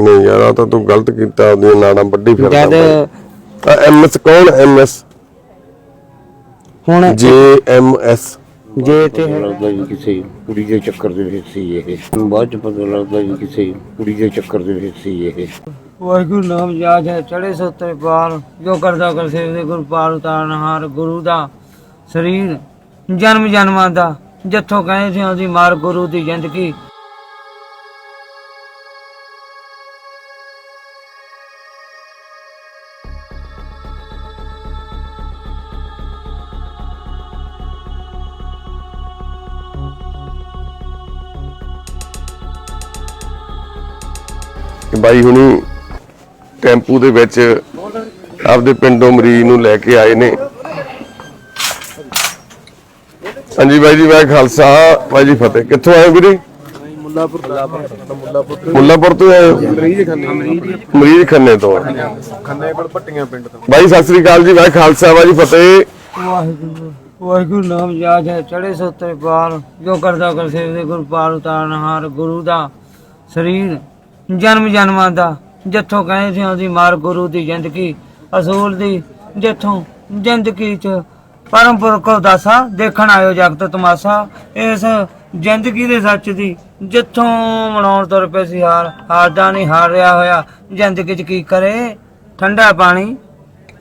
ਨਹੀਂ ਯਾਰ ਆ ਤਾਂ ਤੂੰ ਗਲਤ ਕੀਤਾ ਉਹਦੀਆਂ ਨਾੜਾਂ ਵੱਡੀ ਫਿਰਦਾ ਜਦ ਐਮਐਸ ਕੌਣ ਐਮਐਸ ਹੁਣ ਜੇ ਐਮਐਸ ਜੇ ਤੇ ਲੱਗਦਾ ਵੀ ਕਿਸੇ ਕੁੜੀ ਦੇ ਚੱਕਰ ਦੇ ਵਿੱਚ ਸੀ ਇਹ। ਬਾਅਦ ਚ ਪਤਾ ਲੱਗਦਾ ਵੀ ਕਿਸੇ ਕੁੜੀ ਦੇ ਚੱਕਰ ਦੇ ਵਿੱਚ ਸੀ ਇਹ। ਵਾਹਿਗੁਰੂ ਨਾਮ ਯਾਦ ਹੈ ਚੜੇ ਸੋਤੇ ਪਾਲ। ਜੋ ਕਰਦਾ ਕਰ ਸੇਵ ਦੇ ਗੁਰ ਪਾਲ ਉਤਾਰਨਹਾਰ ਗੁਰੂ ਦਾ ਸਰੀਰ। ਜਨਮ ਜਨਮਾਂ ਦਾ ਜਿੱਥੋਂ ਕਹੇ ਸੀ ਉਹਦੀ ਮਾਰ ਗੁਰੂ ਦੀ ਜ਼ਿੰਦਗੀ। ਬਾਈ ਹੁਣੀ ਟੈਂਪੂ ਦੇ ਵਿੱਚ ਆਪਦੇ ਪਿੰਡੋਂ ਮਰੀਜ਼ ਨੂੰ ਲੈ ਕੇ ਆਏ ਨੇ। ਹਾਂਜੀ ਬਾਈ ਜੀ ਮੈਂ ਖਾਲਸਾ। ਬਾਈ ਜੀ ਫਤਿਹ। ਕਿੱਥੋਂ ਆਏ ਹੋ ਵੀਰੇ? ਮੁੱਲਾਪੁਰ ਤੋਂ ਆਏ ਹੋ? ਮਰੀਜ਼ ਖੰਨੇ ਤੋਂ। ਖੰਨੇ ਕੋਲ ਪੱਟੀਆਂ ਪਿੰਡ ਤੋਂ ਬਾਈ, ਸਤਿ ਸ੍ਰੀ ਅਕਾਲ ਜੀ ਮੈਂ ਖਾਲਸਾ ਬਾਈ ਜੀ ਫਤਿਹ। ਵਾਹਿਗੁਰੂ ਵਾਹਿਗੁਰੂ ਨਾਮ ਯਾਦ ਹੈ ਚੜੇ ਸੋਤੇ ਪਾਲ ਜੋ ਕਰਦਾ ਕਰ ਸੇਵ ਦੇ ਗੁਰ ਪਾਲ ਉਤਾਰਨਹਾਰ ਗੁਰੂ ਦਾ ਸਰੀਰ ਜਨਮ ਜਨਮਾਂ ਦਾ ਜਿੱਥੋਂ ਕਹੇ ਸੀ ਉਹਦੀ ਮਾਰ ਗੁਰੂ ਦੀ ਜ਼ਿੰਦਗੀ ਅਸੂਲ ਦੀ ਜਿੱਥੋਂ ਜ਼ਿੰਦਗੀ ਚ ਪਰਮ ਪੁਰਖ ਉਦਾਸਾ ਦੇਖਣ ਆਇਓ ਜਗਤ ਤਮਾਸ਼ਾ ਇਸ ਜ਼ਿੰਦਗੀ ਦੇ ਸੱਚ ਦੀ ਜਿੱਥੋਂ ਮਨਾਉਣ ਤੁਰ ਪਏ ਸੀ ਹਾਰ ਹਾਰਦਾ ਨਹੀਂ ਹਾਰ ਰਿਹਾ ਹੋਇਆ ਜ਼ਿੰਦਗੀ ਚ ਕੀ ਕਰੇ? ਠੰਡਾ ਪਾਣੀ।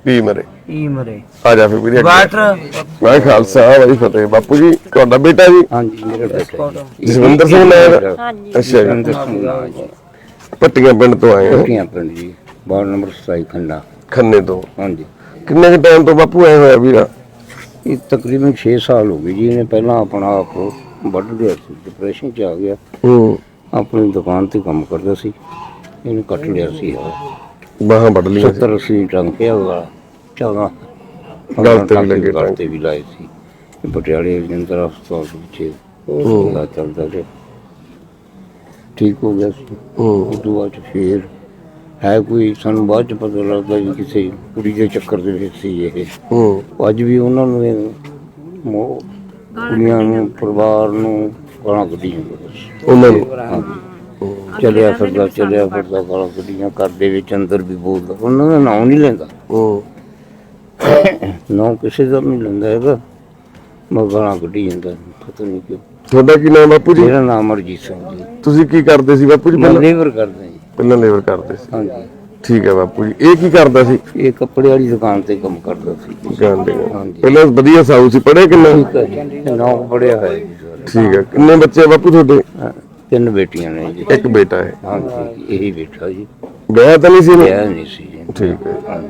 ਪੀ ਮਰੇ। ਪੀ ਮਰੇ। ਆ ਜਾ ਫਿਰ ਵੀਰੇ। ਵਾਟਰ। ਮੈਂ ਖਾਲਸਾ ਬਾਈ ਫਤਿਹ। ਬਾਪੂ ਜੀ ਤੁਹਾਡਾ ਬੇਟਾ ਜੀ? ਹਾਂਜੀ ਮੇਰਾ ਬੇਟਾ। ਜਸਵਿੰਦਰ ਸਿੰਘ ਨਾਇਰ ਅੱਛਾ ਜੀ। ਪੱਟੀਆਂ ਪਿੰਡ ਤੋਂ ਆਏ ਹੋ? ਪੱਟੀਆਂ ਪਿੰਡ ਜੀ ਵਾਰਡ ਨੰਬਰ 27 ਖੰਨਾ ਖੰਨੇ ਤੋਂ? ਹਾਂਜੀ। ਕਿੰਨੇ ਕੁ ਟਾਈਮ ਤੋਂ ਬਾਪੂ ਆਏ ਹੋਇਆ ਵੀਰਾ? ਇਹ ਤਕਰੀਬਨ 6 ਸਾਲ ਹੋ ਗਏ ਜੀ ਇਹਨੇ ਪਹਿਲਾਂ ਆਪਣਾ ਆਪ ਵੱਢ ਲਿਆ ਸੀ ਡਿਪਰੈਸ਼ਨ ਚ ਆ ਗਿਆ। ਹੂੰ। ਆਪਣੀ ਦੁਕਾਨ ਤੇ ਕੰਮ ਕਰਦਾ ਸੀ ਇਹਨੇ ਕੱਟ ਲਿਆ ਸੀ ਬਾਹਾਂ ਵੱਢ ਸੀ। 70 80 ਟੰਕਿਆ ਵਾਲਾ 14 ਗਲ ਤੇ ਵੀ ਲੱਗੇ ਗਲ। ਤੇ ਵੀ ਲਾਏ ਸੀ। ਪਟਿਆਲੇ ਜਿੰਦਰ ਹਸਪਤਾਲ ਵਿੱਚ ਉਹ ਦਾ ਚੱਲਦਾ ਰਿਹਾ। ਠੀਕ ਹੋ ਗਿਆ ਸੀ। ਹੂੰ। ਉਸ ਤੋਂ ਬਾਅਦ 'ਚ ਫੇਰ ਹੈ ਕੋਈ ਸਾਨੂੰ ਬਾਅਦ ਚ ਪਤਾ ਲੱਗਦਾ ਵੀ ਕਿਸੇ ਕੁੜੀ ਦੇ ਚੱਕਰ ਦੇ ਵਿੱਚ ਸੀ ਇਹ। ਹੂੰ। ਅੱਜ ਵੀ ਉਹਨਾਂ ਨੂੰ ਇਹ ਮੋਹ ਕੁੜੀਆਂ ਨੂੰ ਪਰਿਵਾਰ ਨੂੰ ਗਾਲਾਂ ਕੱਢੀਆਂ ਉਹਨਾਂ ਨੂੰ? ਹਾਂਜੀ। ਚੱਲਿਆ ਫਿਰਦਾ ਚੱਲਿਆ ਫਿਰਦਾ ਗਾਲਾਂ ਕੱਢੀਆਂ ਘਰ ਦੇ ਵਿੱਚ ਅੰਦਰ ਵੀ ਬੋਲਦਾ। ਉਹਨਾਂ ਦਾ ਨਾਂ ਨਹੀਂ ਲੈਂਦਾ। ਹੂੰ। ਨਾਂ ਕਿਸੇ ਦਾ ਨਹੀਂ ਲੈਂਦਾ ਹੈਗਾ। ਮੈਂ ਗਾਲਾਂ ਕੱਢੀ ਜਾਂਦਾ ਪਤਾ ਨਹੀਂ ਕਿਉਂ। ਤੁਹਾਡਾ ਕੀ ਨਾਮ ਬਾਪੂ ਜੀ? ਮੇਰਾ ਨਾਮ ਅਰਜੀਤ ਸਿੰਘ ਜੀ। ਤੁਸੀਂ ਕੀ ਕਰਦੇ ਸੀ ਬਾਪੂ ਜੀ? ਮੈਂ ਪਹਿਲਾਂ ਲੇਬਰ ਕਰਦਾ ਜੀ। ਪਹਿਲਾਂ ਲੇਬਰ ਕਰਦੇ ਸੀ। ਹਾਂਜੀ। ਠੀਕ ਹੈ ਬਾਪੂ ਜੀ। ਇਹ ਕੀ ਕਰਦਾ ਸੀ? ਇਹ ਕੱਪੜੇ ਵਾਲੀ ਦੁਕਾਨ ਤੇ ਕੰਮ ਕਰਦਾ ਸੀ। ਜਾਣਦੇ ਹੋ। ਹਾਂਜੀ। ਪਹਿਲਾਂ ਵਧੀਆ ਸਾਊ ਸੀ। ਪੜ੍ਹੇ ਕਿੰਨਾ? ਠੀਕ ਹੈ ਜੀ। ਨੌ ਪੜਿਆ ਹੋਇਆ ਜੀ ਸਰ। ਠੀਕ ਹੈ। ਕਿੰਨੇ ਬੱਚੇ ਆ ਬਾਪੂ ਤੁਹਾਡੇ? ਹਾਂ, ਤਿੰਨ ਬੇਟੀਆਂ ਨੇ ਜੀ। ਇੱਕ ਬੇਟਾ ਹੈ। ਹਾਂਜੀ ਇਹੀ ਬੇਟਾ ਜੀ। ਵਿਆਹ ਤਾਂ ਨਹੀਂ ਸੀ? ਵਿਆਹ ਨਹੀਂ ਸੀ ਜੀ। ਠੀਕ ਹੈ। ਹਾਂਜੀ।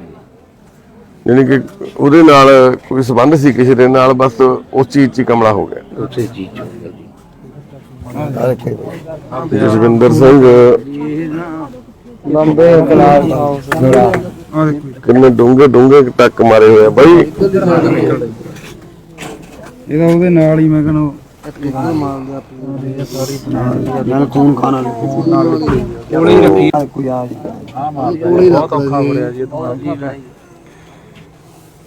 ਯਾਨੀ ਕਿ ਉਹਦੇ ਨਾਲ ਕੋਈ ਸੰਬੰਧ ਸੀ ਕਿਸੇ ਦੇ ਨਾਲ ਬਸ ਉਸ ਚੀਜ਼ 'ਚ ਹੀ ਕਮਲਾ ਹੋ ਗਿਆ। ਉਸੇ ਚੀਜ਼ ਚ ਹੋ ਗਿਆ ਜੀ। ਜਸਵਿੰਦਰ ਸਿੰਘ ਬੰਬੇ ਕਲਾਸ ਕਿੰਨੇ ਡੂੰਘੇ ਡੂੰਘੇ ਟੱਕ ਮਾਰੇ ਹੋਏ ਆ ਬਾਈ। ਇਹਦਾ ਉਹਦੇ ਨਾਲ ਹੀ ਮੈਂ ਕਹਿੰਦਾ ਬਹੁਤ ਔਖਾ ਹੋ ਰਿਹਾ ਜੀ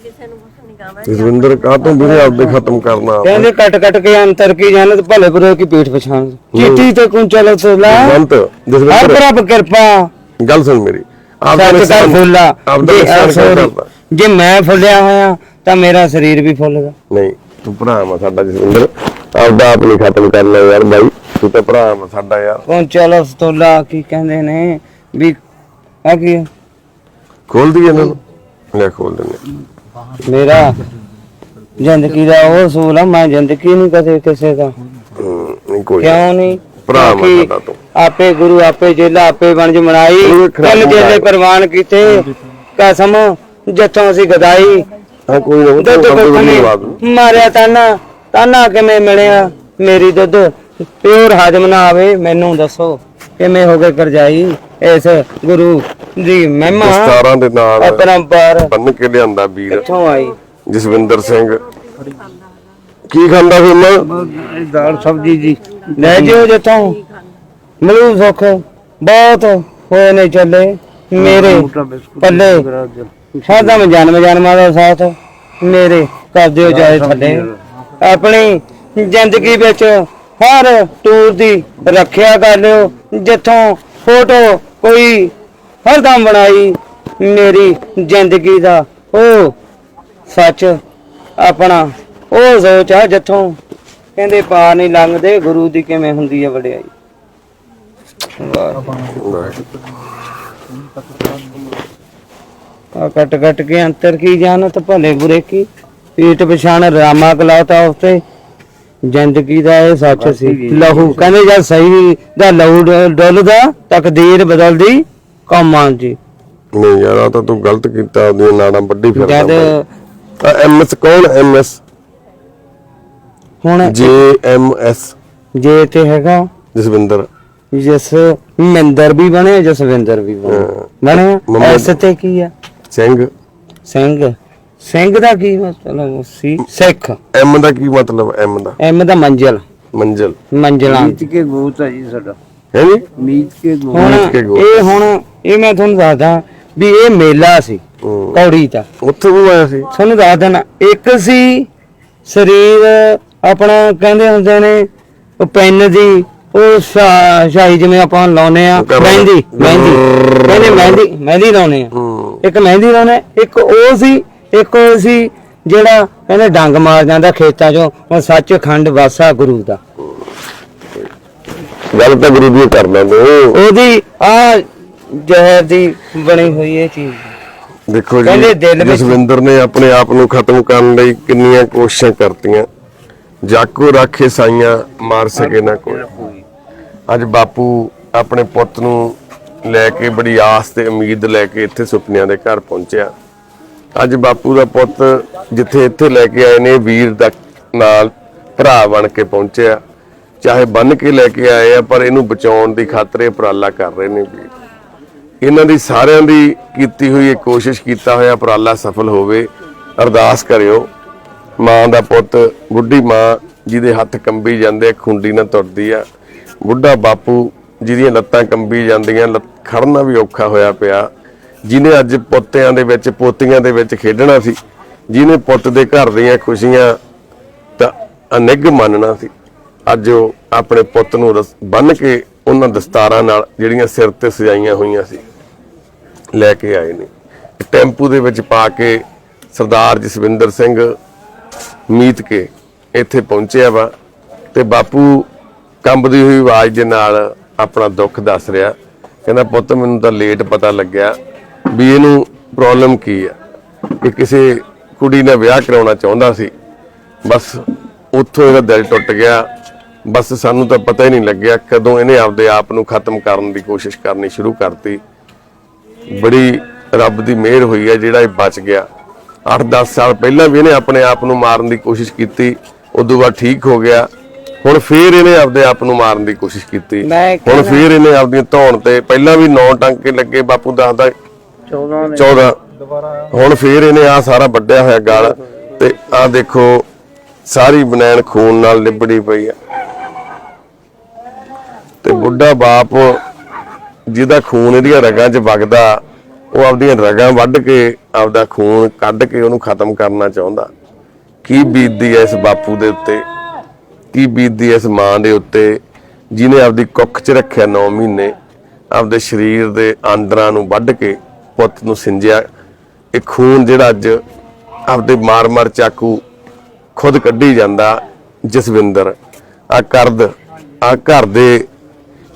ਇਹ ਤਾਂ ਜਸਵਿੰਦਰ ਕਾਹ ਤੋਂ ਵੀਰੇ ਆਪਦੇ ਖਤਮ ਕਰਨਾ ਕਹਿੰਦੇ ਕੱਟ ਕੱਟ ਕੇ ਅੰਤਰ ਕੀ ਜਾਣਤ ਭਲੇ ਬੁਰੇ ਕੀ ਪੀਠ ਪਛਾਣ। ਚੀਟੀ ਤੇ ਕੁੰਚਲ ਤੋਲਾ ਬੰਤ ਹਰ ਜਸਵਿੰਦਰ। ਪ੍ਰਭ ਕਿਰਪਾ। ਗੱਲ ਸੁਣ ਮੇਰੀ। ਆਪਦਾ ਸੱਚ ਦਾ ਨੁਕਸਾਨ- ਫੁੱਲਾ। ਆਪਦਾ ਜੇ ਨੁਕਸਾਨ ਅਹ sorry, ਕਰਦਾ। ਜੇ ਮੈਂ ਫੁੱਲਿਆ ਹੋਇਆ ਤਾਂ ਮੇਰਾ ਸਰੀਰ ਵੀ ਫੁੱਲਦਾ। ਨਹੀਂ ਤੂੰ ਭਰਾ ਮਾ ਸਾਡਾ ਜਸਵਿੰਦਰ। ਆਪਦਾ ਆਪ ਨਹੀਂ ਖਤਮ ਕਰਨਾ ਯਾਰ ਬਾਈ। ਤੂੰ ਤਾਂ ਭਰਾ ਮਾ ਸਾਡਾ ਯਾਰ। ਕੁੰਚਲ ਤੋਲਾ ਕੀ ਕਹਿੰਦੇ ਨੇ? ਵੀ ਆ ਕੀ ਹੈ? ਖੋਲ ਦਈਏ ਇਹਨਾਂ ਨੂੰ। ਲੈ ਖੋਲ ਦਿੰਦੇ ਮੇਰਾ ਜ਼ਿੰਦਗੀ ਦਾ ਉਹ ਸੂਲ ਆ ਮੈਂ ਜ਼ਿੰਦਗੀ ਨਹੀਂ ਕਦੇ ਕਿਸੇ ਦਾ। ਨਹੀਂ ਕੋਈ ਕਿਉਂ ਨਹੀਂ? ਭਰਾ ਕਿਉਂਕਿ ਸਾਡਾ ਤੂੰ। ਆਪੇ ਗੁਰੂ ਆਪੇ ਜੇਲਾ ਆਪੇ ਵਣਜ ਮਨਾਈ। ਖਰਾਬ ਤਿੰਨ ਜੇਲੇ। ਪ੍ਰਵਾਨ ਕੀਤੇ ਕਸਮ ਜਿੱਥੋਂ ਅਸੀਂ ਗਦਾਈ। ਹਾਂ ਕੋਈ ਨਾ ਦੁੱਧ ਕੁੱਖ ਕੰਪਨੀ ਨਹੀਂ। ਮਾਰਿਆ ਤਾਨਾ ਤਾਨਾ ਕਿਵੇਂ ਮਿਲਿਆ? ਮੇਰੀ ਦੁੱਧ ਪਿਓਰ ਹਜਮ ਨਾ ਆਵੇ ਮੈਨੂੰ ਦੱਸੋ ਕਿਵੇਂ ਹੋ ਗਏ ਕਰਜਾਈ ਇਸ ਗੁਰੂ ਦੀ ਮਹਿਮਾ ਦਸਤਾਰਾਂ ਦੇ ਨਾਲ ਅਪਰੰਪਰ ਬੰਨ ਕੇ ਲਿਆਂਦਾ ਵੀਰ। ਕਿੱਥੋਂ ਆਈ। ਜਸਵਿੰਦਰ ਸਿੰਘ। ਕੀ ਖਾਂਦਾ ਫਿਰ ਮੈਂ? ਦਾਲ ਸਬਜੀ ਜੀ। ਲੈ ਜਿਓ ਜਿੱਥੋਂ। ਮਿਲੂ ਸੁੱਖ। ਬਹੁਤ ਹੋਏ ਨੇ ਚੱਲੇ। ਮੇਰੇ ਪੱਲੇ। ਸਾਦਾ ਮੈਂ ਜਨਮ ਜਨਮਾਂ ਦਾ ਸਾਥ। ਮੇਰੇ ਕਰ ਦਿਓ ਜਾਏ ਥੱਲੇ। ਆਪਣੀ ਜ਼ਿੰਦਗੀ ਵਿੱਚ ਹਰ ਟੂਰ ਦੀ ਰੱਖਿਆ ਕਰ ਲਿਓ। ਜਿੱਥੋਂ ਫੋਟੋ ਕੋਈ ਹਰਦਮ ਬਣਾਈ ਮੇਰੀ ਜ਼ਿੰਦਗੀ ਦਾ। ਉਹ ਸੱਚ ਆਪਣਾ, ਉਹ ਸੋਚ ਆ ਜਿੱਥੋਂ ਕਹਿੰਦੇ ਪਾਰ ਨਹੀਂ ਲੰਘਦੇ, ਗੁਰੂ ਦੀ ਕਿਵੇਂ ਹੁੰਦੀ ਹੈ ਵਡਿਆਈ। ਆ ਕੱਟ ਕੱਟ ਕੇ ਅੰਤਰ ਕੀ ਜਾਣਤ, ਭਲੇ ਬੁਰੇ ਕੀ? ਪੀਟ ਪਛਾਣ ਰਾਮਾ ਕਲਾਤਾ ਉਤੇ ਜ਼ਿੰਦਗੀ ਦਾ ਇਹ ਸੱਚ ਸੀ। ਲਹੂ, ਕਹਿੰਦੇ ਜਦ ਸਹੀ ਦਾ ਲਹੂ ਡ- ਤਕਦੀਰ ਬਦਲਦੀ। ਕੌਮਾਂ ਦੀ ਨਹੀਂ ਯਾਰ ਆ ਤਾਂ ਤੂੰ ਗਲਤ ਕੀਤਾ ਉਹਦੀਆਂ ਨਾੜਾਂ ਵੱਡੀ ਫਿਰਦਾ ਜਦ ਐਮਐਸ ਕੌਣ? ਐਮਐਸ ਹੁਣ ਜੇ ਐਮ ਐਸ। ਜੇ ਤੇ ਹੈਗਾ। ਜਸਵਿੰਦਰ। ਜਿਸ ਮਿੰਦਰ ਵੀ ਬਣੇ ਜਸਵਿੰਦਰ ਵੀ ਬਣੇ ਹਾਂ। ਬਣੇ ਮੰਮਾ- ਐਸ ਤੇ ਕੀ ਆ? ਸਿੰਘ। ਸਿੰਘ। ਸਿੰਘ ਦਾ ਕੀ ਮਤਲਬ ਸੀ? ਸਿੱਖ। ਐਮ ਦਾ ਕੀ ਮਤਲਬ ਐਮ ਦਾ? ਐਮ ਦਾ ਮੰਜ਼ਲ। ਮੰਜ਼ਲ। ਮੰਜ਼ਲਾਂ ਮੀਤ ਕੇ ਗੋਤ ਹੈ ਜੀ ਸਾਡਾ। ਹੈ ਜੀ? ਮੀਤ ਕੇ ਗੋਤ। ਕੇ ਗੋਲ। ਇਹ ਹੁਣ ਇਹ ਮੈਂ ਤੁਹਾਨੂੰ ਦੱਸਦਾ ਵੀ ਇਹ ਮੇਲਾ ਸੀ ਹੂੰ। ਕੌੜੀ ਦਾ। ਉੱਥੇ ਵੀ ਆਇਆ ਸੀ। ਤੁਹਾਨੂੰ ਦੱਸ ਦੇਣਾ ਇੱਕ ਸੀ ਸਰੀਰ ਆਪਣਾ ਕਹਿੰਦੇ ਹੁੰਦੇ ਨੇ ਉਹ ਪੈਨ ਦੀ ਉਹ ਸ਼ਾ- ਸ਼ਾਹੀ ਜਿਵੇਂ ਆਪਾਂ ਲਾਉਨੇ ਆ ਉਹ ਮਹਿੰਦੀ ਮਹਿੰਦੀ। ਕਹਿੰਦੇ ਮਹਿੰਦੀ ਮਹਿੰਦੀ ਲਾਉਨੇ ਆ ਹੂੰ। ਇੱਕ ਮਹਿੰਦੀ ਲਾਉਨੇ ਇੱਕ ਉਹ ਸੀ ਇੱਕ ਉਹ ਸੀ ਜਿਹੜਾ ਕਹਿੰਦੇ ਡੰਗ ਮਾਰ ਜਾਂਦਾ ਖੇਤਾਂ 'ਚੋਂ ਉਹ ਸੱਚਖੰਡ ਵਾਸਾ ਗੁਰੂ ਦਾ। ਗੱਲ ਤਾਂ ਗੁਰੂ ਦੀ ਕਰ ਲੈਂਦੇ ਉਹਦੀ ਆ ਜ਼ਹਿਰ ਦੀ ਬਣੀ ਹੋਈ ਇਹ ਚੀਜ਼। ਦੇਖੋ ਕਹਿੰਦੇ ਦਿਲ ਜੀ ਵਿੱਚ- ਜਸਵਿੰਦਰ ਨੇ ਆਪਣੇ ਆਪ ਨੂੰ ਖਤਮ ਕਰਨ ਲਈ ਕਿੰਨੀਆਂ ਕੋਸ਼ਿਸ਼ਾਂ ਕਰਤੀਆਂ। ਜਾਕੋ ਰਾਖੇ ਸਾਈਆਂ ਮਾਰ ਸਕੇ ਨਾ ਕੋਈ। ਅੱਜ ਬਾਪੂ ਆਪਣੇ ਪੁੱਤ ਨੂੰ ਲੈ ਕੇ ਬੜੀ ਆਸ ਤੇ ਉਮੀਦ ਲੈ ਕੇ ਇੱਥੇ ਸੁਪਨਿਆਂ ਦੇ ਘਰ ਪਹੁੰਚਿਆ। ਅੱਜ ਬਾਪੂ ਦਾ ਪੁੱਤ ਜਿੱਥੇ ਇੱਥੇ ਲੈ ਕੇ ਆਏ ਨੇ ਵੀਰ ਦਾ ਨਾਲ ਭਰਾ ਬਣ ਕੇ ਪਹੁੰਚਿਆ। ਚਾਹੇ ਬੰਨ ਕੇ ਲੈ ਕੇ ਆਏ ਆ ਪਰ ਇਹਨੂੰ ਬਚਾਉਣ ਦੀ ਖਾਤਰ ਇਹ ਉਪਰਾਲਾ ਕਰ ਰਹੇ ਨੇ ਵੀਰ। ਇਹਨਾਂ ਦੀ ਸਾਰਿਆਂ ਦੀ ਕੀਤੀ ਹੋਈ ਇਹ ਕੋਸ਼ਿਸ਼ ਕੀਤਾ ਹੋਇਆ ਉਪਰਾਲਾ ਸਫਲ ਹੋਵੇ, ਅਰਦਾਸ ਕਰਿਓ। ਮਾਂ ਦਾ ਪੁੱਤ, ਬੁੱਢੀ ਮਾਂ ਜਿਹਦੇ ਹੱਥ ਕੰਬੀ ਜਾਂਦੇ ਖੁੰਡੀ ਨਾਲ ਤੁਰਦੀ ਆ। ਬੁੱਢਾ ਬਾਪੂ ਜਿਹਦੀਆਂ ਲੱਤਾਂ ਕੰਬੀ ਜਾਂਦੀਆਂ, ਲੱਤ- ਖੜਨਾ ਵੀ ਔਖਾ ਹੋਇਆ ਪਿਆ। ਜਿਹਨੇ ਅੱਜ ਪੋਤਿਆਂ ਦੇ ਵਿੱਚ, ਪੋਤੀਆਂ ਦੇ ਵਿੱਚ ਖੇਡਣਾ ਸੀ, ਜਿਹਨੇ ਪੁੱਤ ਦੇ ਘਰ ਦੀਆਂ ਖੁਸ਼ੀਆਂ ਤਾਂ ਅਨਿਗ ਮੰਨਣਾ ਸੀ, ਅੱਜ ਉਹ ਆਪਣੇ ਪੁੱਤ ਨੂੰ ਰਸ- ਬੰਨ੍ਹ ਕੇ ਉਹਨਾਂ ਦਸਤਾਰਾਂ ਨਾਲ ਜਿਹੜੀਆਂ ਸਿਰ ਤੇ ਸਜਾਈਆਂ ਹੋਈਆਂ ਸੀ। ਲੈ ਕੇ ਆਏ ਨੇ। ਟੈਂਪੂ ਦੇ ਵਿੱਚ ਪਾ ਕੇ ਸਰਦਾਰ ਜਸਵਿੰਦਰ ਸਿੰਘ ਮੀਤ ਕੇ ਇੱਥੇ ਪਹੁੰਚਿਆ ਵਾ ਤੇ ਬਾਪੂ ਕੰਬਦੀ ਹੋਈ ਆਵਾਜ਼ ਦੇ ਨਾਲ ਆਪਣਾ ਦੁੱਖ ਦੱਸ ਰਿਹਾ। ਕਹਿੰਦਾ, ਪੁੱਤ, ਮੈਨੂੰ ਤਾਂ ਲੇਟ ਪਤਾ ਲੱਗਿਆ ਵੀ ਇਹਨੂੰ ਪ੍ਰੋਬਲਮ ਕੀ ਆ? ਕਿ ਕਿਸੇ ਕੁੜੀ ਨਾਲ ਵਿਆਹ ਕਰਾਉਣਾ ਚਾਹੁੰਦਾ ਸੀ। ਬਸ ਉੱਥੋਂ ਇਹਦਾ ਦਿਲ ਟੁੱਟ ਗਿਆ। ਬਸ ਸਾਨੂੰ ਤਾਂ ਪਤਾ ਹੀ ਨਹੀਂ ਲੱਗਿਆ ਕਦੋਂ ਇਹਨੇ ਆਪਦੇ ਆਪ ਨੂੰ ਖਤਮ ਕਰਨ ਦੀ ਕੋਸ਼ਿਸ਼ ਕਰਨੀ ਸ਼ੁਰੂ ਕਰਤੀ। ਬੜੀ ਰੱਬ ਦੀ ਮਿਹਰ ਹੋਈ ਹੈ ਜਿਹੜਾ ਇਹ ਬਚ ਗਿਆ। 8-10 ਸਾਲ ਪਹਿਲਾਂ ਵੀ ਇਹਨੇ ਆਪਣੇ ਆਪ ਨੂੰ ਮਾਰਨ ਦੀ ਕੋਸ਼ਿਸ਼ ਕੀਤੀ ਉਦੋਂ ਬਾਅਦ ਠੀਕ ਹੋ ਗਿਆ। ਹੁਣ ਫੇਰ ਇਹਨੇ ਆਪਦੇ ਆਪ ਨੂੰ ਮਾਰਨ ਦੀ ਕੋਸ਼ਿਸ਼ ਕੀਤੀ। ਹੁਣ ਫੇਰ ਇਹਨੇ ਆਪਦੀਆਂ ਧੌਣ ਤੇ ਪਹਿਲਾਂ ਵੀ 9 ਟਾਂਕੇ ਲੱਗੇ ਬਾਪੂ ਦੱਸਦਾ 14 14 ਹੁਣ ਫੇਰ ਇਹਨੇ ਆ ਸਾਰਾ ਵੱਡਿਆ ਹੋਇਆ ਗਲ ਤੇ ਆ ਦੇਖੋ ਸਾਰੀ ਬਨੈਣ ਖੂਨ ਨਾਲ ਲਿਬੜੀ ਪਈ ਆ। ਤੇ ਬੁੱਢਾ ਬਾਪ ਜਿਹਦਾ ਖੂਨ ਇਹਦੀਆਂ ਰਗਾਂ 'ਚ ਵਗਦਾ, ਉਹ ਆਪਦੀਆਂ ਰਗਾਂ ਵੱਢ ਕੇ ਆਪਦਾ ਖੂਨ ਕੱਢ ਕੇ ਉਹਨੂੰ ਖਤਮ ਕਰਨਾ ਚਾਹੁੰਦਾ। ਕੀ ਬੀਤਦੀ ਐ ਇਸ ਬਾਪੂ ਦੇ ਉੱਤੇ? ਕੀ ਬੀਤਦੀ ਐ ਇਸ ਮਾਂ ਦੇ ਉੱਤੇ? ਜਿਹਨੇ ਆਪਦੀ ਕੁੱਖ 'ਚ ਰੱਖਿਆ 9 ਮਹੀਨੇ, ਆਪਦੇ ਸਰੀਰ ਦੇ ਆਂਦਰਾਂ ਨੂੰ ਵੱਢ ਕੇ ਪੁੱਤ ਨੂੰ ਸਿੰਜਿਆ। ਇਹ ਖੂਨ ਜਿਹੜਾ ਅੱਜ ਆਪਦੇ ਮਾਰ-ਮਾਰ ਚਾਕੂ ਖੁਦ ਕੱਢੀ ਜਾਂਦਾ ਜਸਵਿੰਦਰ। ਆ ਕਰਦ ਆ ਘਰ ਦੇ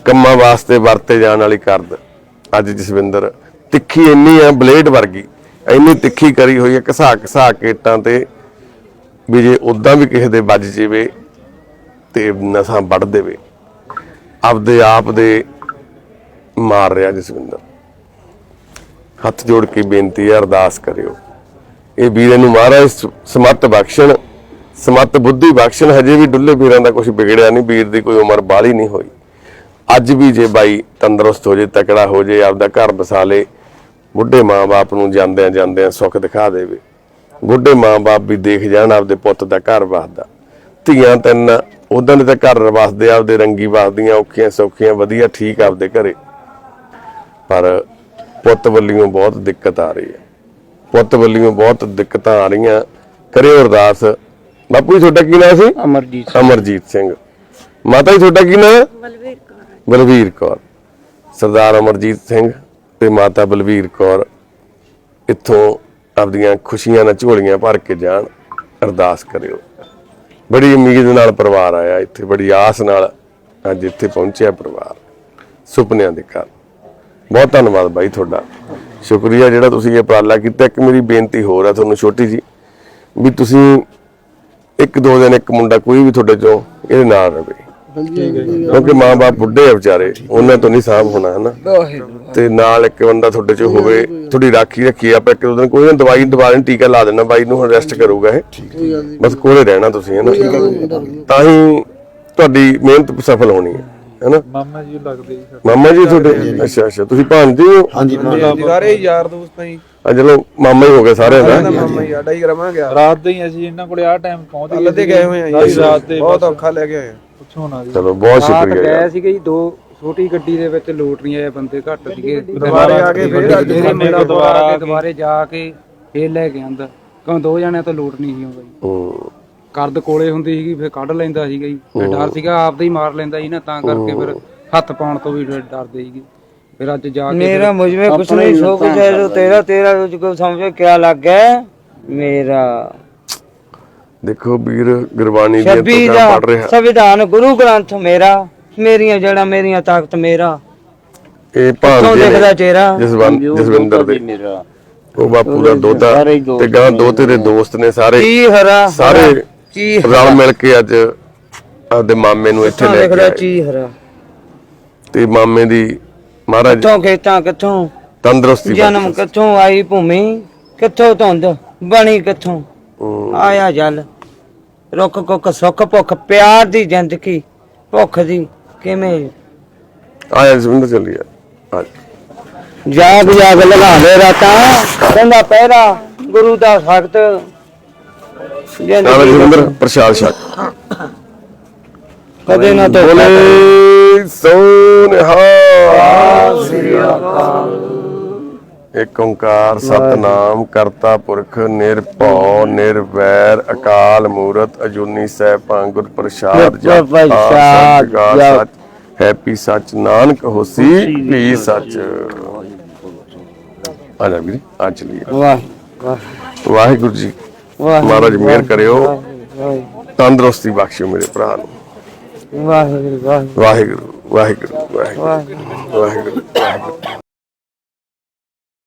ਕੰਮਾਂ ਵਾਸਤੇ ਵਰਤੇ ਜਾਣ ਵਾਲੀ ਕਰਦ। ਅੱਜ ਜਸਵਿੰਦਰ ਤਿੱਖੀ ਇੰਨੀ ਆ, ਬਲੇਡ ਵਰਗੀ, ਇੰਨੀ ਤਿੱਖੀ ਕਰੀ ਹੋਈ ਹੈ ਘਸਾ ਘਸਾ ਕੇ ਇੱਟਾਂ ਤੇ ਵੀ ਜੇ ਉਦਾਂ ਵੀ ਕਿਸੇ ਦੇ ਵੱਜ ਜਾਵੇ ਤੇ ਨਸਾਂ ਵੱਢ ਦੇਵੇ। ਆਪਦੇ ਆਪ ਦੇ ਮਾਰ ਰਿਹਾ ਜਸਵਿੰਦਰ। ਹੱਥ ਜੋੜ ਕੇ ਬੇਨਤੀ ਹੈ ਅਰਦਾਸ ਕਰਿਓ। ਇਹ ਵੀਰੇ ਨੂੰ ਮਹਾਰਾਜ ਸ- ਸਮੱਤ ਬਖਸ਼ਣ, ਸਮੱਤ ਬੁੱਧੀ ਬਖਸ਼ਣ, ਹਜੇ ਵੀ ਡੁੱਲੇ ਵੀਰਾਂ ਦਾ ਕੁਝ ਵਿਗੜਿਆ ਨਹੀਂ, ਵੀਰ ਦੀ ਕੋਈ ਉਮਰ ਬਾਹਲੀ ਨਹੀਂ ਹੋਈ। ਅੱਜ ਵੀ ਜੇ ਬਾਈ ਤੰਦਰੁਸਤ ਹੋ ਜੇ ਤਕੜਾ ਹੋ ਜੇ ਆਪਦਾ ਘਰ ਬਸਾ ਲੇ ਬੁੱਢੇ ਮਾਂ-ਬਾਪ ਨੂੰ ਜਾਂਦਿਆਂ ਜਾਂਦਿਆਂ ਸੁੱਖ ਦਿਖਾ ਦੇਵੇ। ਬੁੱਢੇ ਮਾਂ-ਬਾਪ ਵੀ ਦੇਖ ਜਾਣ ਆਪਦੇ ਪੁੱਤ ਦਾ ਘਰ ਵਸਦਾ। ਧੀਆਂ ਤਿੰਨ ਉਦਾਂ ਦੇ ਤਾਂ ਘਰ ਵਸਦੇ ਆਪਦੇ ਰੰਗੀ ਵਸਦੀਆਂ ਔਖੀਆਂ ਸੌਖੀਆਂ ਵਧੀਆ ਠੀਕ ਆਪਦੇ ਘਰੇ। ਪਰ ਪੁੱਤ ਵੱਲੋਂ ਬਹੁਤ ਦਿੱਕਤ ਆ ਰਹੀ ਹੈ। ਪੁੱਤ ਵੱਲੋਂ ਬਹੁਤ ਦਿੱਕਤਾਂ ਆ ਰਹੀਆਂ। ਕਰਿਓ ਅਰਦਾਸ। ਬਾਪੂ ਜੀ ਤੁਹਾਡਾ ਕੀ ਨਾਮ ਸੀ? ਅਮਰਜੀਤ ਅਮਰਜੀਤ ਸਿੰਘ। ਮਾਤਾ ਜੀ ਤੁਹਾਡਾ ਕੀ ਨਾਮ ਬਲਵੀਰ। ਕੌਰ ਬਲਵੀਰ ਕੌਰ, ਸਰਦਾਰ ਅਮਰਜੀਤ ਸਿੰਘ ਤੇ ਮਾਤਾ ਬਲਵੀਰ ਕੌਰ ਇੱਥੋਂ ਆਪਦੀਆਂ ਖੁਸ਼ੀਆਂ ਨਾਲ ਝੋਲੀਆਂ ਭਰ ਕੇ ਜਾਣ, ਅਰਦਾਸ ਕਰਿਓ। ਬੜੀ ਉਮੀਦ ਨਾਲ ਪਰਿਵਾਰ ਆਇਆ ਇੱਥੇ, ਬੜੀ ਆਸ ਨਾਲ ਅੱਜ ਇੱਥੇ ਪਹੁੰਚਿਆ ਪਰਿਵਾਰ, ਸੁਪਨਿਆਂ ਦੇ ਘਰ। ਬਹੁਤ ਧੰਨਵਾਦ ਬਾਈ ਤੁਹਾਡਾ। ਸ਼ੁਕਰੀਆ ਜਿਹੜਾ ਤੁਸੀਂ ਇਹ ਉਪਰਾਲਾ ਕੀਤਾ। ਇੱਕ ਮੇਰੀ ਬੇਨਤੀ ਹੋਰ ਆ ਤੁਹਾਨੂੰ ਛੋਟੀ ਜੀ, ਵੀ ਤੁਸੀਂ ਇੱਕ ਦੋ ਦਿਨ ਇੱਕ ਮੁੰਡਾ ਕੋਈ ਵੀ ਤੁਹਾਡੇ ਚੋਂ ਇਹਦੇ ਨਾਲ ਰਹੇ ਕਿਉਂਕਿ ਮਾਂ-ਬਾਪ ਬੁੱਢੇ ਆ ਵਿਚਾਰੇ ਉਹਨਾਂ ਤੋਂ ਨਹੀਂ ਸਾਂਭ ਹੋਣਾ ਹਨਾ? ਤੇ ਨਾਲ ਇੱਕ ਬੰਦਾ ਤੁਹਾਡੇ ਚ ਹੋਵੇ ਥੋੜੀ ਰਾਖੀ ਰੱਖੀ ਆਪਾਂ ਇੱਕ ਦੋ ਦਿਨ ਕੋਈ ਨਾ ਦਵਾਈ ਦਵਾ ਦੇਣ ਟੀਕਾ ਲਾ ਦੇਣਾ ਬਾਈ ਨੂੰ ਹੁਣ ਰੈਸਟ ਕਰੂਗਾ ਇਹ। ਬਸ ਕੋਲੇ ਰਹਿਣਾ ਤੁਸੀਂ ਹਨਾ? ਤਾਂ ਹੀ ਤੁਹਾਡੀ ਮਿਹਨਤ ਸਫਲ ਹੋਣੀ ਹੈ ਹਨਾ? ਮਾਮਾ ਜੀ ਲੱਗਦੇ ਜੀ ਮਾਮਾ ਜੀ ਤੁਹਾਡੇ? ਅੱਛਾ ਅੱਛਾ। ਤੁਸੀਂ ਭਾਂਜਦੇ ਹੋ? ਹਾਂਜੀ ਸਾਰੇ ਯਾਰ ਦੋਸਤ ਆ ਜੀ ਆ ਚਲੋ ਮਾਮਾ ਹੀ ਹੋ ਗਏ ਸਾਰਿਆਂ ਦਾ। ਮਾਮਾ ਹੀ ਆਡਾ ਹੀ ਰਵਾਂਗੇ ਰਾਤ ਦੇ ਹੀ ਅਸੀਂ ਇਹਨਾਂ ਕੋਲੇ ਆ ਟਾਈਮ ਪਹੁੰਚ ਗਏ ਲੱਦੇ ਗਏ ਹੋਏ ਆ ਸਾਰੀ ਜੀ ਰਾਤ ਦੇ ਬਹੁਤ ਔਖਾ ਲੈ ਕੇ ਆਏ ਆ। ਪੁੱਛੋ ਨਾ ਜੀ ਚਲੋ ਬਹੁਤ ਸ਼ੁਕਰੀਆ ਗਏ ਯਾਰ ਸੀਗੇ ਜੀ ਦੋ ਛੋਟੀ ਗੱਡੀ ਦੇ ਵਿੱਚ ਲੋਟਰੀਆਂ ਆਏ ਬੰਦੇ ਘੱਟ ਸੀਗੇ ਦੁਬਾਰੇ ਆ ਕੇ ਫਿਰ ਅੱਜ ਜਿਹੜੇ ਮੁੰਡਾ ਦੁਬਾਰਾ ਆ ਕੇ ਦੁਬਾਰੇ ਜਾ ਕੇ ਫੇਰ ਲੈ ਕੇ ਆਂਦਾ ਕਿਉਂ ਦੋ ਜਣਿਆਂ ਤੋਂ ਲੋਟ ਨਹੀਂ ਸੀ ਆਉਂਦਾ ਜੀ ਹੂੰ ਕਰਦ ਕੋਲੇ ਹੁੰਦੀ ਸੀਗੀ ਫਿਰ ਕੱਢ ਲੈਂਦਾ ਸੀਗਾ ਜੀ ਫਿਰ ਡਰ ਸੀਗਾ ਆਪਦਾ ਹੀ ਮਾਰ ਲੈਂਦਾ ਜੀ ਨਾ ਤਾਂ ਕਰਕੇ ਫਿਰ ਹੱਥ ਪਾਉਣ ਤੋਂ ਵੀ ਡਰ- ਡਰਦੇ ਸੀਗੇ ਫਿਰ ਅੱਜ ਜਾ ਕੇ मेरा मुझ में कुछ नहीं सो कुछ है जो तेरा तेरा तुझको समझो क्या लग गया मेरा ਦੇਖੋ ਵੀਰ ਗੁਰਬਾਣੀ ਦੀਆਂ ਛੱਬੀ ਪੜ ਰਿਹਾ। ਸੰਵਿਧਾਨ ਗੁਰੂ ਗ੍ਰੰਥ ਮੇਰਾ ਮੇਰੀਆਂ ਜੜਾ ਮੇਰੀਆਂ ਤਾਕਤ ਮੇਰਾ। ਇਹ ਭਾਗ ਦੇ ਦੇਖਦਾ ਚਿਹਰਾ? ਜਸਵੰਤ ਜਸਵਿੰਦਰ ਦੇ। ਮੇਰਾ। ਉਹ ਬਾਪੂ ਦਾ ਦੋਤਾ ਸਾਰੇ ਦੋਸਤ ਤੇ ਗਾਂ ਦੋਤੇ ਦੇ ਦੋਸਤ ਨੇ ਸਾਰੇ ਕੀ ਹਰਾ ਸਾਰੇ ਕੀ ਰਲ ਮਿਲ ਕੇ ਅੱਜ ਆਪਦੇ ਮਾਮੇ ਨੂੰ ਇੱਥੇ ਲੈ ਕੇ ਚੀ ਹਰਾ। ਤੇ ਮਾਮੇ ਦੀ ਮਹਾਰਾਜ ਕਿੱਥੋਂ ਖੇਤਾਂ ਕਿੱਥੋਂ? ਤੰਦਰੁਸਤੀ ਜਨਮ ਬਖਸ਼ੇ। ਕਿੱਥੋਂ ਆਈ ਭੂਮੀ? ਕਿੱਥੋਂ ਧੁੰਦ ਬਣੀ ਕਿੱਥੋਂ? ਆਇਆ ਜਲ। ਰੁੱਖ ਕੁੱਖ ਸੁੱਖ ਭੁੱਖ ਪਿਆਰ ਦੀ ਜ਼ਿੰਦਗੀ ਭੁੱਖ ਦੀ ਕਿਵੇਂ? ਆਇਆ ਜਸਵਿੰਦਰ ਚੱਲੀਏ। ਅੱਜ ਜਾਗ ਜਾਗ ਲਗਾ ਦੇ ਰਾਤਾਂ ਕਹਿੰਦਾ ਪਹਿਰਾ ਗੁਰੂ ਦਾ ਸਖਤ ਨਾਲ ਜਸਵਿੰਦਰ ਪ੍ਰਸ਼ਾਦ ਛਕ। ਕਦੇ ਨਾ ਤੋਂ ਬੋਲੇ ਸੋਨਿਹਾ ਇੱਕ ਓੰਕਾਰ ਸਤਨਾਮ ਕਰਤਾ ਪੁਰਖ ਨਿਰਭਉ ਨਿਰਵੈਰ ਅਕਾਲ ਮੂਰਤ ਅਜੂਨੀ ਸੈਭੰ ਗੁਰ ਪ੍ਰਸਾਦ ਜਪ ਹੈਪੀ ਸੱਚ ਨਾਨਕ ਹੋਸੀ ਵੀ ਸੱਚ। ਆ ਜਾ ਵੀਰੇ ਆ ਚਲੀਏ। ਵਾਹ ਵਾਹ। ਵਾਹਿਗੁਰੂ ਜੀ ਮਹਾਰਾਜ ਮਿਹਰ ਕਰਿਓ। ਤੰਦਰੁਸਤੀ ਬਖਸ਼ਿਓ ਮੇਰੇ ਭਰਾ ਨੂੰ। ਵਾਹ ਵਾਹ ਵਾਹਿਗੁਰੂ ਵਾਹਿਗੁਰੂ ਵਾਹਿਗੁਰੂ ਵਾਹਿਗੁਰੂ ਵਾਹਿਗੁਰੂ।